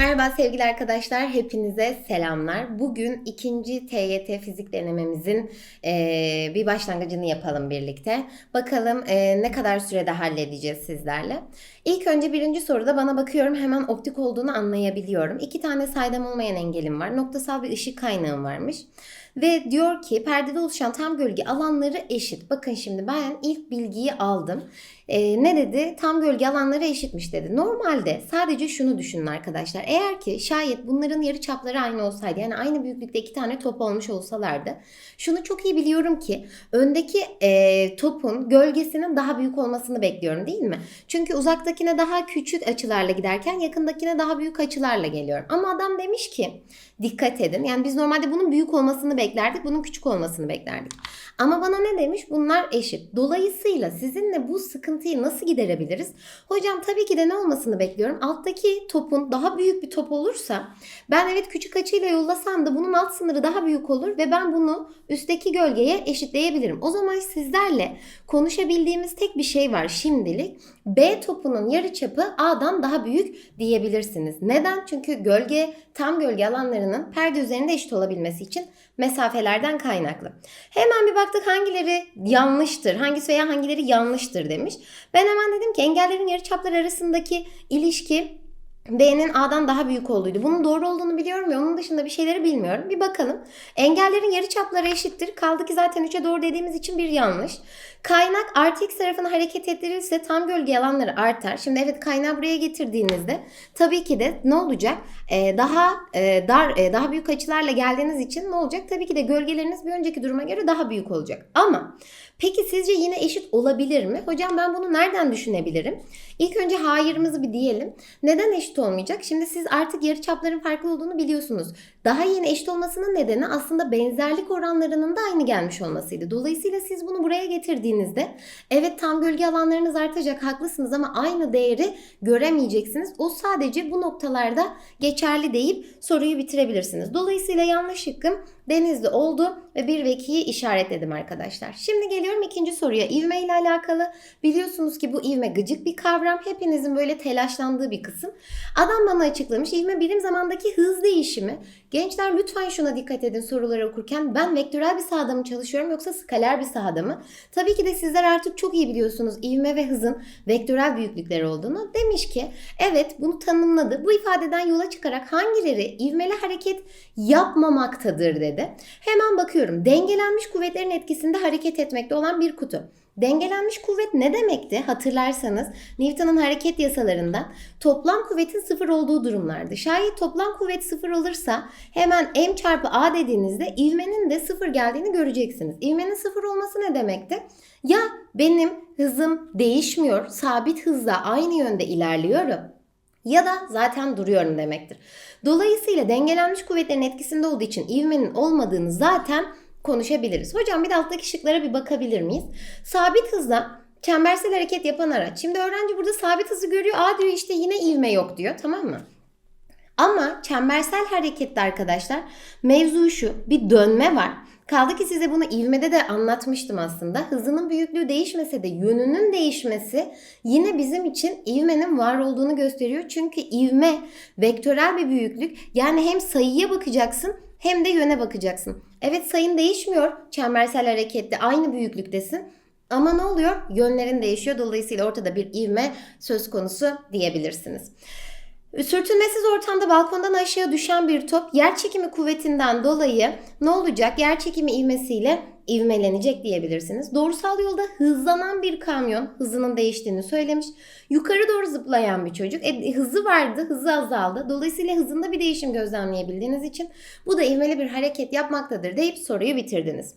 Merhaba sevgili arkadaşlar, hepinize selamlar. Bugün ikinci TYT fizik denememizin eee, bir başlangıcını yapalım birlikte. Bakalım eee, ne kadar sürede halledeceğiz sizlerle. İlk önce birinci soruda bana bakıyorum hemen optik olduğunu anlayabiliyorum. İki tane saydam olmayan engelim var. Noktasal bir ışık kaynağım varmış. Ve diyor ki perdede oluşan tam gölge alanları eşit. Bakın şimdi ben ilk bilgiyi aldım. Ee, ne dedi? Tam gölge alanları eşitmiş dedi. Normalde sadece şunu düşünün arkadaşlar. Eğer ki şayet bunların yarı çapları aynı olsaydı yani aynı büyüklükte iki tane top olmuş olsalardı şunu çok iyi biliyorum ki öndeki e, topun gölgesinin daha büyük olmasını bekliyorum değil mi? Çünkü uzaktakine daha küçük açılarla giderken yakındakine daha büyük açılarla geliyorum. Ama adam demiş ki dikkat edin. Yani biz normalde bunun büyük olmasını beklerdik, bunun küçük olmasını beklerdik. Ama bana ne demiş? Bunlar eşit. Dolayısıyla sizinle bu sıkıntıyı nasıl giderebiliriz? Hocam tabii ki de ne olmasını bekliyorum? Alttaki topun daha büyük bir top olursa ben evet küçük açıyla yollasam da bunun alt sınırı daha büyük olur ve ben bunu üstteki gölgeye eşitleyebilirim. O zaman sizlerle konuşabildiğimiz tek bir şey var şimdilik. B topunun yarıçapı A'dan daha büyük diyebilirsiniz. Neden? Çünkü gölge tam gölge alanlarının perde üzerinde eşit olabilmesi için mesafelerden kaynaklı. Hemen bir baktık hangileri yanlıştır, hangisi veya hangileri yanlıştır demiş. Ben hemen dedim ki engellerin yarıçapları arasındaki ilişki B'nin A'dan daha büyük olduğuydu. Bunun doğru olduğunu biliyorum ve onun dışında bir şeyleri bilmiyorum. Bir bakalım. Engellerin yarıçapları eşittir. Kaldı ki zaten 3'e doğru dediğimiz için bir yanlış. Kaynak artı x tarafına hareket ettirilirse tam gölge alanları artar. Şimdi evet kaynağı buraya getirdiğinizde tabii ki de ne olacak? Ee, daha e, dar, e, daha büyük açılarla geldiğiniz için ne olacak? Tabii ki de gölgeleriniz bir önceki duruma göre daha büyük olacak. Ama peki sizce yine eşit olabilir mi? Hocam ben bunu nereden düşünebilirim? İlk önce hayırımızı bir diyelim. Neden eşit olmayacak? Şimdi siz artık yarıçapların farklı olduğunu biliyorsunuz. Daha yeni eşit olmasının nedeni aslında benzerlik oranlarının da aynı gelmiş olmasıydı. Dolayısıyla siz bunu buraya getirdiğinizde evet tam gölge alanlarınız artacak haklısınız ama aynı değeri göremeyeceksiniz. O sadece bu noktalarda geçerli deyip soruyu bitirebilirsiniz. Dolayısıyla yanlış şıkkım denizli oldu ve 1 ve 2'yi işaretledim arkadaşlar. Şimdi geliyorum ikinci soruya. İvme ile alakalı biliyorsunuz ki bu ivme gıcık bir kavram. Hepinizin böyle telaşlandığı bir kısım. Adam bana açıklamış. İvme birim zamandaki hız değişimi. Gençler lütfen şuna dikkat edin soruları okurken. Ben vektörel bir sahada mı çalışıyorum yoksa skaler bir sahada mı? Tabii ki de sizler artık çok iyi biliyorsunuz ivme ve hızın vektörel büyüklükleri olduğunu. Demiş ki evet bunu tanımladı. Bu ifadeden yola çıkarak hangileri ivmeli hareket yapmamaktadır dedi. Hemen bakıyorum. Dengelenmiş kuvvetlerin etkisinde hareket etmekte olan bir kutu. Dengelenmiş kuvvet ne demekti? Hatırlarsanız Newton'un hareket yasalarından toplam kuvvetin sıfır olduğu durumlardı. Şayet toplam kuvvet sıfır olursa hemen m çarpı a dediğinizde ivmenin de sıfır geldiğini göreceksiniz. İvmenin sıfır olması ne demekti? Ya benim hızım değişmiyor, sabit hızla aynı yönde ilerliyorum ya da zaten duruyorum demektir. Dolayısıyla dengelenmiş kuvvetlerin etkisinde olduğu için ivmenin olmadığını zaten konuşabiliriz. Hocam bir de alttaki şıklara bir bakabilir miyiz? Sabit hızla çembersel hareket yapan araç. Şimdi öğrenci burada sabit hızı görüyor. Aa diyor işte yine ivme yok diyor tamam mı? Ama çembersel harekette arkadaşlar mevzu şu bir dönme var. Kaldı ki size bunu ivmede de anlatmıştım aslında. Hızının büyüklüğü değişmese de yönünün değişmesi yine bizim için ivmenin var olduğunu gösteriyor. Çünkü ivme vektörel bir büyüklük. Yani hem sayıya bakacaksın hem de yöne bakacaksın. Evet sayın değişmiyor çembersel harekette aynı büyüklüktesin. Ama ne oluyor? Yönlerin değişiyor. Dolayısıyla ortada bir ivme söz konusu diyebilirsiniz. Sürtünmesiz ortamda balkondan aşağı düşen bir top yer çekimi kuvvetinden dolayı ne olacak? Yer çekimi ivmesiyle ivmelenecek diyebilirsiniz. Doğrusal yolda hızlanan bir kamyon hızının değiştiğini söylemiş. Yukarı doğru zıplayan bir çocuk. E, hızı vardı, hızı azaldı. Dolayısıyla hızında bir değişim gözlemleyebildiğiniz için bu da ivmeli bir hareket yapmaktadır deyip soruyu bitirdiniz.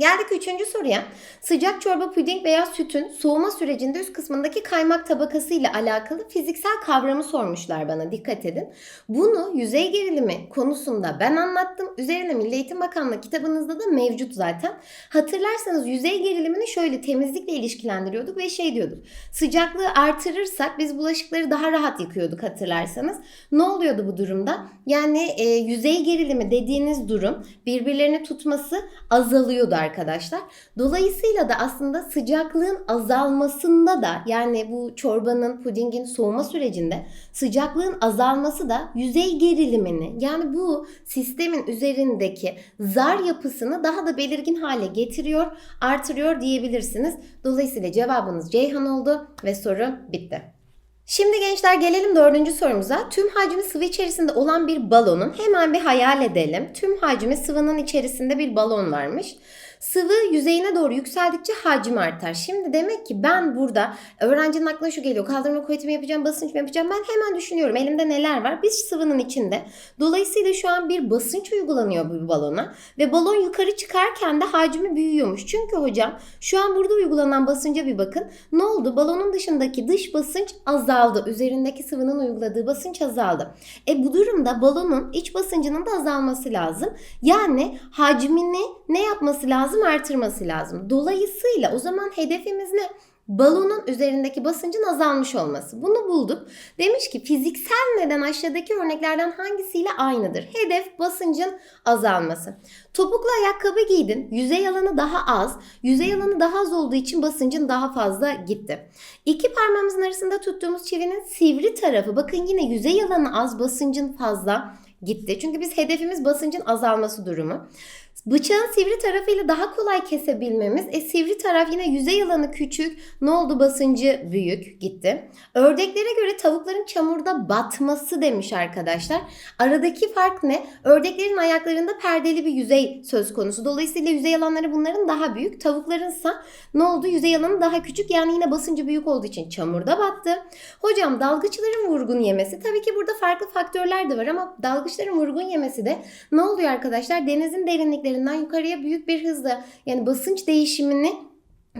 Geldik üçüncü soruya. Sıcak çorba puding veya sütün soğuma sürecinde üst kısmındaki kaymak tabakası ile alakalı fiziksel kavramı sormuşlar bana. Dikkat edin. Bunu yüzey gerilimi konusunda ben anlattım. Üzerine Milli Eğitim Bakanlığı kitabınızda da mevcut zaten. Hatırlarsanız yüzey gerilimini şöyle temizlikle ilişkilendiriyorduk ve şey diyorduk. Sıcaklığı artırırsak biz bulaşıkları daha rahat yıkıyorduk hatırlarsanız. Ne oluyordu bu durumda? Yani e, yüzey gerilimi dediğiniz durum birbirlerini tutması azalıyordu arkadaşlar arkadaşlar. Dolayısıyla da aslında sıcaklığın azalmasında da yani bu çorbanın, pudingin soğuma sürecinde sıcaklığın azalması da yüzey gerilimini yani bu sistemin üzerindeki zar yapısını daha da belirgin hale getiriyor, artırıyor diyebilirsiniz. Dolayısıyla cevabınız Ceyhan oldu ve soru bitti. Şimdi gençler gelelim dördüncü sorumuza. Tüm hacmi sıvı içerisinde olan bir balonun hemen bir hayal edelim. Tüm hacmi sıvının içerisinde bir balon varmış. Sıvı yüzeyine doğru yükseldikçe hacmi artar. Şimdi demek ki ben burada öğrencinin aklına şu geliyor. Kaldırma kuvvetimi yapacağım, basınç mı yapacağım? Ben hemen düşünüyorum. Elimde neler var? Bir sıvının içinde. Dolayısıyla şu an bir basınç uygulanıyor bu balona. Ve balon yukarı çıkarken de hacmi büyüyormuş. Çünkü hocam şu an burada uygulanan basınca bir bakın. Ne oldu? Balonun dışındaki dış basınç azaldı. Üzerindeki sıvının uyguladığı basınç azaldı. E bu durumda balonun iç basıncının da azalması lazım. Yani hacmini ne yapması lazım? Artırması lazım. Dolayısıyla o zaman hedefimiz ne? balonun üzerindeki basıncın azalmış olması. Bunu bulduk. Demiş ki fiziksel neden aşağıdaki örneklerden hangisiyle aynıdır? Hedef basıncın azalması. Topuklu ayakkabı giydin. Yüzey alanı daha az. Yüzey alanı daha az olduğu için basıncın daha fazla gitti. İki parmağımızın arasında tuttuğumuz çivinin sivri tarafı bakın yine yüzey alanı az basıncın fazla gitti. Çünkü biz hedefimiz basıncın azalması durumu. Bıçağın sivri tarafıyla daha kolay kesebilmemiz. E sivri taraf yine yüzey alanı küçük. Ne oldu basıncı büyük gitti. Ördeklere göre tavukların çamurda batması demiş arkadaşlar. Aradaki fark ne? Ördeklerin ayaklarında perdeli bir yüzey söz konusu. Dolayısıyla yüzey alanları bunların daha büyük. Tavuklarınsa ne oldu? Yüzey alanı daha küçük. Yani yine basıncı büyük olduğu için çamurda battı. Hocam dalgıçların vurgun yemesi. Tabii ki burada farklı faktörler de var ama dalgıçların vurgun yemesi de ne oluyor arkadaşlar? Denizin derinlikleri seviyelerinden yukarıya büyük bir hızla yani basınç değişimini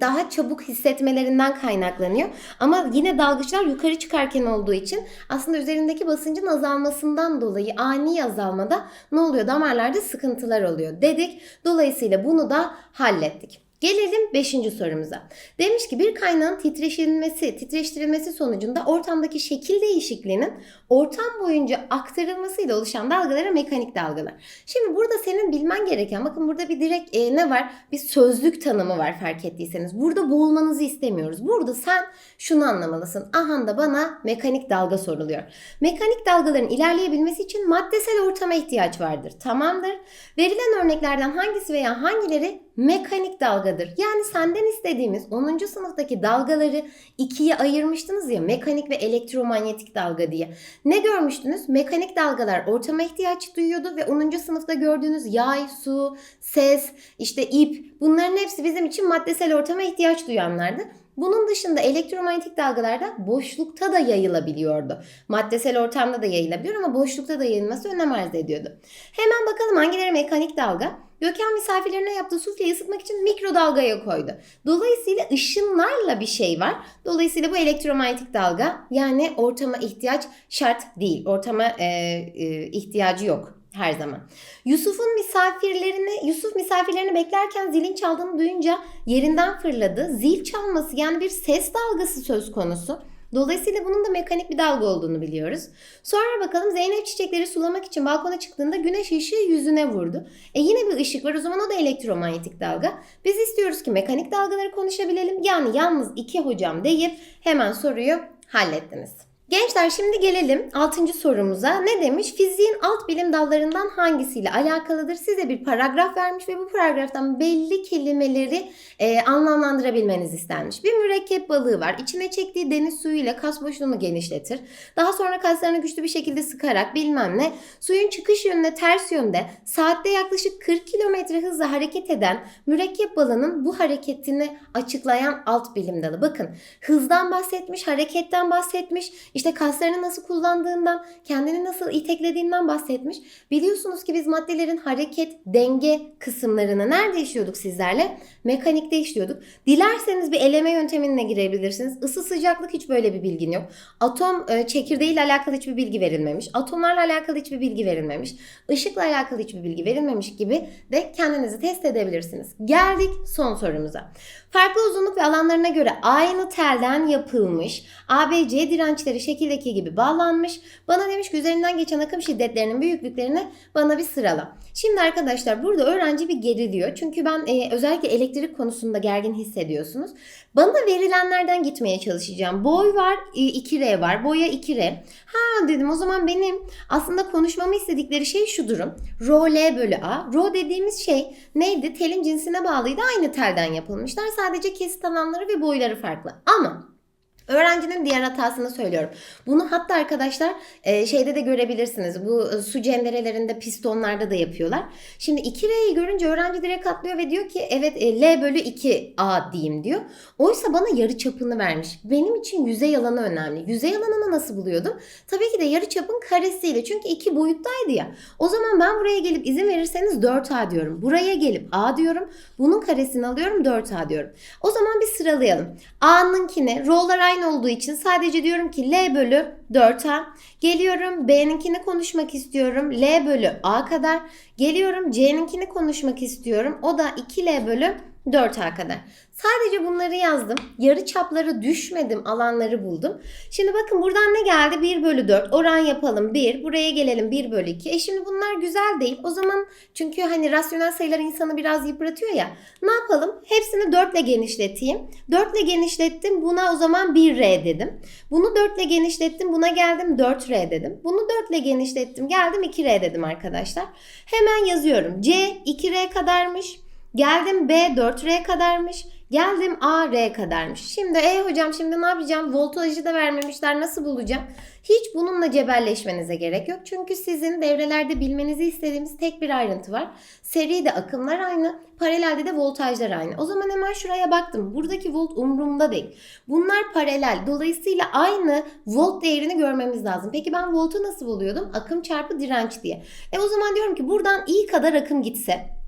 daha çabuk hissetmelerinden kaynaklanıyor. Ama yine dalgıçlar yukarı çıkarken olduğu için aslında üzerindeki basıncın azalmasından dolayı ani azalmada ne oluyor? Damarlarda sıkıntılar oluyor dedik. Dolayısıyla bunu da hallettik. Gelelim 5. sorumuza. Demiş ki bir kaynağın titreşilmesi, titreştirilmesi sonucunda ortamdaki şekil değişikliğinin ortam boyunca aktarılmasıyla oluşan dalgalara mekanik dalgalar. Şimdi burada senin bilmen gereken bakın burada bir direkt e, ne var? Bir sözlük tanımı var fark ettiyseniz. Burada boğulmanızı istemiyoruz. Burada sen şunu anlamalısın. Aha da bana mekanik dalga soruluyor. Mekanik dalgaların ilerleyebilmesi için maddesel ortama ihtiyaç vardır. Tamamdır. Verilen örneklerden hangisi veya hangileri mekanik dalgadır. Yani senden istediğimiz 10. sınıftaki dalgaları ikiye ayırmıştınız ya mekanik ve elektromanyetik dalga diye. Ne görmüştünüz? Mekanik dalgalar ortama ihtiyaç duyuyordu ve 10. sınıfta gördüğünüz yay, su, ses, işte ip bunların hepsi bizim için maddesel ortama ihtiyaç duyanlardı. Bunun dışında elektromanyetik dalgalarda boşlukta da yayılabiliyordu. Maddesel ortamda da yayılabiliyor ama boşlukta da yayılması önem arz ediyordu. Hemen bakalım hangileri mekanik dalga? Gökhan misafirlerine yaptığı sufleyi ısıtmak için mikrodalgaya koydu. Dolayısıyla ışınlarla bir şey var. Dolayısıyla bu elektromanyetik dalga yani ortama ihtiyaç şart değil. Ortama e, e, ihtiyacı yok her zaman. Yusuf'un misafirlerini, Yusuf misafirlerini beklerken zilin çaldığını duyunca yerinden fırladı. Zil çalması yani bir ses dalgası söz konusu. Dolayısıyla bunun da mekanik bir dalga olduğunu biliyoruz. Sonra bakalım Zeynep çiçekleri sulamak için balkona çıktığında güneş ışığı yüzüne vurdu. E yine bir ışık var o zaman o da elektromanyetik dalga. Biz istiyoruz ki mekanik dalgaları konuşabilelim. Yani yalnız iki hocam deyip hemen soruyu hallettiniz. Gençler şimdi gelelim 6. sorumuza. Ne demiş? Fiziğin alt bilim dallarından hangisiyle alakalıdır? Size bir paragraf vermiş ve bu paragraftan belli kelimeleri e, anlamlandırabilmeniz istenmiş. Bir mürekkep balığı var. İçine çektiği deniz suyuyla kas boşluğunu genişletir. Daha sonra kaslarını güçlü bir şekilde sıkarak bilmem ne suyun çıkış yönüne ters yönde saatte yaklaşık 40 km hızla hareket eden mürekkep balığının bu hareketini açıklayan alt bilim dalı. Bakın hızdan bahsetmiş, hareketten bahsetmiş. İşte kaslarını nasıl kullandığından, kendini nasıl iteklediğinden bahsetmiş. Biliyorsunuz ki biz maddelerin hareket, denge kısımlarını nerede işliyorduk sizlerle? Mekanikte işliyorduk. Dilerseniz bir eleme yöntemine girebilirsiniz. Isı sıcaklık hiç böyle bir bilgin yok. Atom e, çekirdeğiyle alakalı hiçbir bilgi verilmemiş. Atomlarla alakalı hiçbir bilgi verilmemiş. Işıkla alakalı hiçbir bilgi verilmemiş gibi de kendinizi test edebilirsiniz. Geldik son sorumuza. Farklı uzunluk ve alanlarına göre aynı telden yapılmış ABC dirençleri şekildeki gibi bağlanmış. Bana demiş ki üzerinden geçen akım şiddetlerinin büyüklüklerini bana bir sırala. Şimdi arkadaşlar burada öğrenci bir geriliyor. Çünkü ben e, özellikle elektrik konusunda gergin hissediyorsunuz. Bana verilenlerden gitmeye çalışacağım. Boy var, e, 2R var. Boya 2R. Ha dedim o zaman benim aslında konuşmamı istedikleri şey şu durum. Rho L bölü A. Rho dediğimiz şey neydi? Telin cinsine bağlıydı. Aynı telden yapılmışlar. Sadece kesit alanları ve boyları farklı. Ama Öğrencinin diğer hatasını söylüyorum. Bunu hatta arkadaşlar e, şeyde de görebilirsiniz. Bu e, su cenderelerinde pistonlarda da yapıyorlar. Şimdi 2R'yi görünce öğrenci direkt atlıyor ve diyor ki evet e, L bölü 2A diyeyim diyor. Oysa bana yarı çapını vermiş. Benim için yüzey alanı önemli. Yüzey alanını nasıl buluyordum? Tabii ki de yarı çapın karesiyle. Çünkü iki boyuttaydı ya. O zaman ben buraya gelip izin verirseniz 4A diyorum. Buraya gelip A diyorum. Bunun karesini alıyorum 4A diyorum. O zaman bir sıralayalım. A'nınkine roller aynı olduğu için sadece diyorum ki L bölü 4A. Geliyorum B'ninkini konuşmak istiyorum. L bölü A kadar. Geliyorum C'ninkini konuşmak istiyorum. O da 2L bölü 4A kadar. Sadece bunları yazdım. Yarı çapları düşmedim. Alanları buldum. Şimdi bakın buradan ne geldi? 1 bölü 4. Oran yapalım. 1. Buraya gelelim 1 bölü 2. E şimdi bunlar güzel değil. O zaman çünkü hani rasyonel sayılar insanı biraz yıpratıyor ya. Ne yapalım? Hepsini 4 ile genişleteyim. 4 ile genişlettim. Buna o zaman 1R dedim. Bunu 4 ile genişlettim. Buna geldim 4R dedim. Bunu 4 ile genişlettim. Geldim 2R dedim arkadaşlar. Hemen yazıyorum. C 2R kadarmış. Geldim B 4R kadarmış. Geldim A R kadarmış. Şimdi e hocam şimdi ne yapacağım? Voltajı da vermemişler. Nasıl bulacağım? Hiç bununla cebelleşmenize gerek yok. Çünkü sizin devrelerde bilmenizi istediğimiz tek bir ayrıntı var. Seride akımlar aynı, paralelde de voltajlar aynı. O zaman hemen şuraya baktım. Buradaki volt umurumda değil. Bunlar paralel. Dolayısıyla aynı volt değerini görmemiz lazım. Peki ben voltu nasıl buluyordum? Akım çarpı direnç diye. E o zaman diyorum ki buradan i kadar akım gitse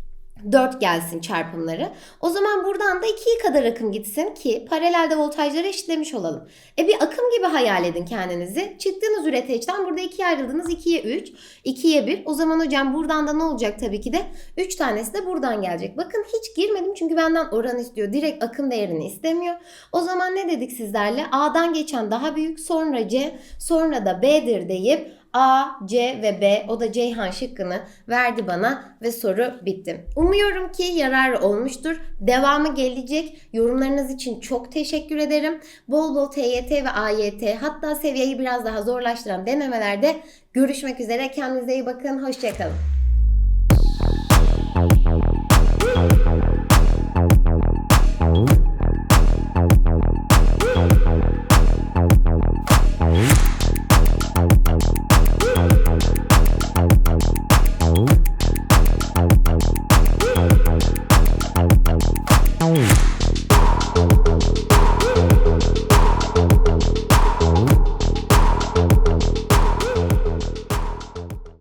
4 gelsin çarpımları. O zaman buradan da 2'yi kadar akım gitsin ki paralelde voltajları eşitlemiş olalım. E bir akım gibi hayal edin kendinizi. Çıktığınız üreteçten burada 2'ye ayrıldınız. 2'ye 3, 2'ye 1. O zaman hocam buradan da ne olacak tabii ki de? 3 tanesi de buradan gelecek. Bakın hiç girmedim çünkü benden oran istiyor. Direkt akım değerini istemiyor. O zaman ne dedik sizlerle? A'dan geçen daha büyük sonra C sonra da B'dir deyip A, C ve B o da Ceyhan şıkkını verdi bana ve soru bitti. Umuyorum ki yarar olmuştur. Devamı gelecek. Yorumlarınız için çok teşekkür ederim. Bol bol TYT ve AYT hatta seviyeyi biraz daha zorlaştıran denemelerde görüşmek üzere. Kendinize iyi bakın. Hoşçakalın.